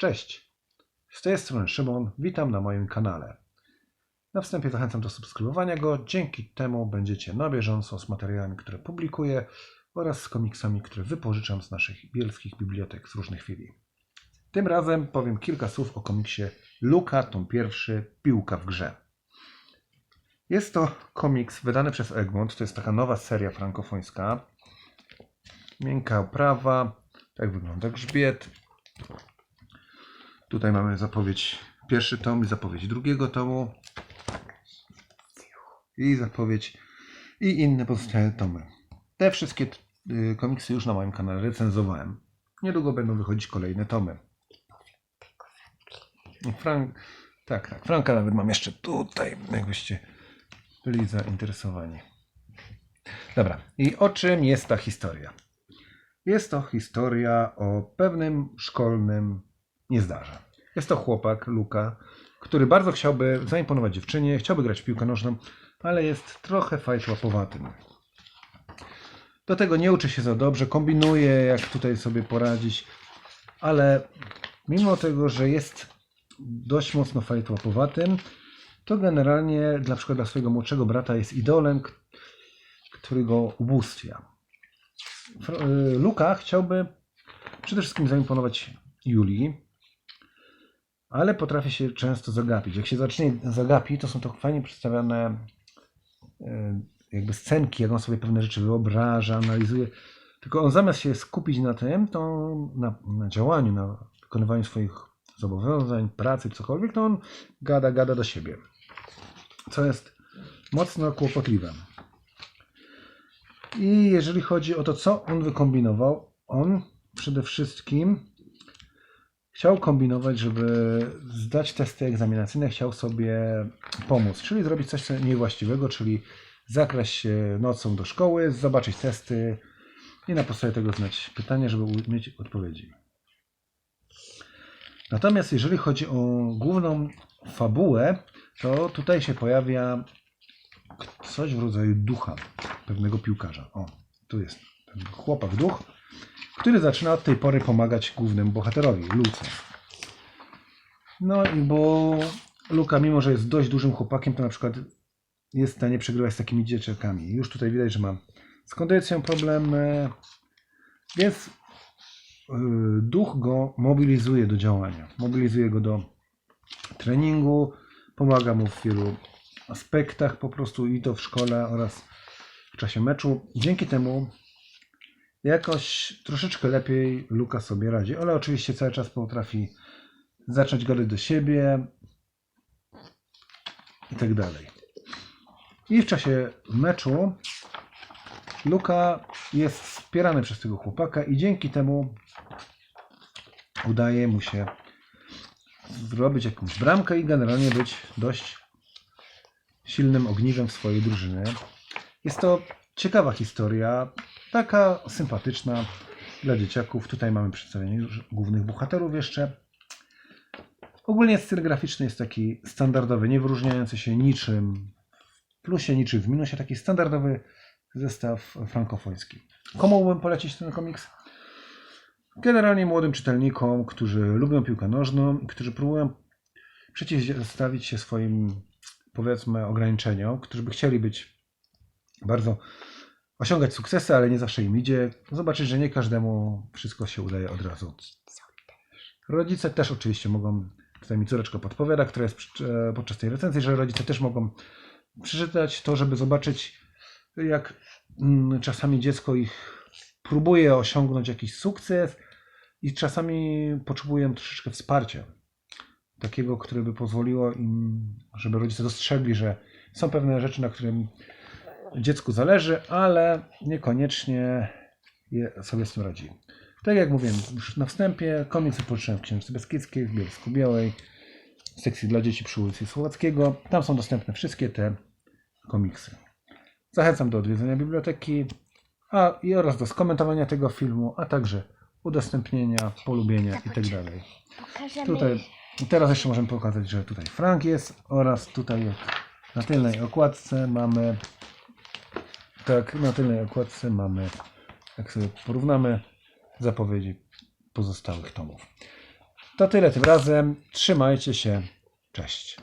Cześć! Z tej strony Szymon, witam na moim kanale. Na wstępie zachęcam do subskrybowania go, dzięki temu będziecie na bieżąco z materiałami, które publikuję oraz z komiksami, które wypożyczam z naszych bielskich bibliotek z różnych chwili. Tym razem powiem kilka słów o komiksie Luka, tom pierwszy, Piłka w grze. Jest to komiks wydany przez Egmont, to jest taka nowa seria frankofońska. Miękka oprawa, tak wygląda grzbiet. Tutaj mamy zapowiedź pierwszy tom i zapowiedź drugiego tomu. I zapowiedź i inne pozostałe tomy. Te wszystkie y, komiksy już na moim kanale recenzowałem. Niedługo będą wychodzić kolejne tomy. Frank, tak, tak. Franka nawet mam jeszcze tutaj, jakbyście byli zainteresowani. Dobra, i o czym jest ta historia? Jest to historia o pewnym szkolnym niezdarze. Jest to chłopak, Luka, który bardzo chciałby zaimponować dziewczynie, chciałby grać w piłkę nożną, ale jest trochę fajtłapowatym. Do tego nie uczy się za dobrze, kombinuje jak tutaj sobie poradzić, ale mimo tego, że jest dość mocno fajtłapowatym, to generalnie dla przykład dla swojego młodszego brata jest idolem, który go ubóstwia. Luka chciałby przede wszystkim zaimponować Julii, ale potrafi się często zagapić. Jak się zacznie zagapi, to są to fajnie przedstawiane y, jakby scenki, jak on sobie pewne rzeczy wyobraża, analizuje. Tylko on zamiast się skupić na tym, to na, na działaniu, na wykonywaniu swoich zobowiązań, pracy, cokolwiek, to on gada, gada do siebie. Co jest mocno kłopotliwe. I jeżeli chodzi o to, co on wykombinował, on przede wszystkim chciał kombinować, żeby zdać testy egzaminacyjne, chciał sobie pomóc, czyli zrobić coś co niewłaściwego, czyli zakraść się nocą do szkoły, zobaczyć testy i na podstawie tego znać pytania, żeby mieć odpowiedzi. Natomiast jeżeli chodzi o główną fabułę, to tutaj się pojawia coś w rodzaju ducha pewnego piłkarza. O, tu jest ten chłopak duch, który zaczyna od tej pory pomagać głównemu bohaterowi, Luce. No i bo Luka, mimo że jest dość dużym chłopakiem, to na przykład jest w stanie przegrywać z takimi dzieciakami. Już tutaj widać, że ma z kondycją problem, e, więc y, duch go mobilizuje do działania. Mobilizuje go do treningu, pomaga mu w wielu aspektach po prostu i to w szkole oraz w czasie meczu. Dzięki temu jakoś troszeczkę lepiej Luka sobie radzi, ale oczywiście cały czas potrafi zacząć gadać do siebie i tak dalej. I w czasie meczu Luka jest wspierany przez tego chłopaka i dzięki temu udaje mu się zrobić jakąś bramkę i generalnie być dość silnym ogniwem swojej drużyny. Jest to ciekawa historia, taka sympatyczna dla dzieciaków. Tutaj mamy przedstawienie już głównych bohaterów jeszcze. Ogólnie styl graficzny jest taki standardowy, nie wyróżniający się niczym w plusie, niczym w minusie, taki standardowy zestaw frankofoński. Komu mógłbym polecić ten komiks? Generalnie młodym czytelnikom, którzy lubią piłkę nożną którzy próbują przeciwstawić się swoim, powiedzmy, ograniczeniom, którzy by chcieli być bardzo osiągać sukcesy, ale nie zawsze im idzie. Zobaczyć, że nie każdemu wszystko się udaje od razu. Rodzice też oczywiście mogą, tutaj mi córeczka podpowiada, która jest e, podczas tej recenzji, że rodzice też mogą przeczytać to, żeby zobaczyć, jak mm, czasami dziecko ich próbuje osiągnąć jakiś sukces i czasami potrzebują troszeczkę wsparcia. Takiego, które by pozwoliło im, żeby rodzice dostrzegli, że są pewne rzeczy, na którym dziecku zależy, ale niekoniecznie sobie z tym radzi. Tak jak mówiłem już na wstępie, komiks wypożyczyłem w Księżniczce Beskidzkiej, w Bielsku Białej, w sekcji dla dzieci przy ulicy Słowackiego. Tam są dostępne wszystkie te komiksy. Zachęcam do odwiedzenia biblioteki a, i oraz do skomentowania tego filmu, a także udostępnienia, polubienia itd. Pokażemy. Tutaj, teraz jeszcze możemy pokazać, że tutaj Frank jest oraz tutaj na tylnej okładce mamy tak, na tylnej okładce mamy jak sobie porównamy zapowiedzi pozostałych tomów. To tyle tym razem. Trzymajcie się. Cześć.